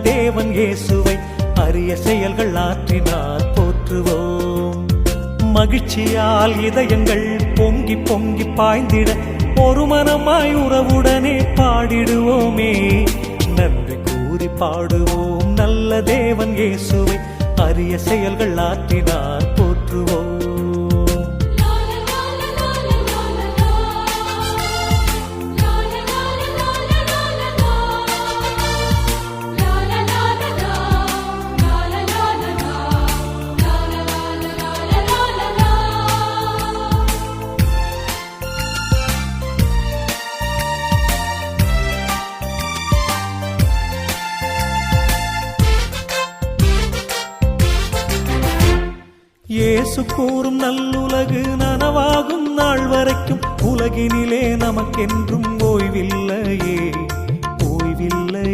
தேவன் இயேசுவை அரிய செயல்கள் ஆற்றினார் போற்றுவோம். மகிழ்ச்சியால் இதயங்கள் பொங்கி பொங்கி பாய்ந்திட ஒரு மனமாய் உறவுடனே பாடிடுவோமே. நன்றி கூறி பாடுவோம். நல்ல தேவன் இயேசுவை அரிய செயல்கள் ஆற்றினார் இயேசு கூறும் நல்லுலகு நனவாகும் நாள் வரைக்கும் உலகினிலே நமக்கென்றும் ஓய்வில்லையே.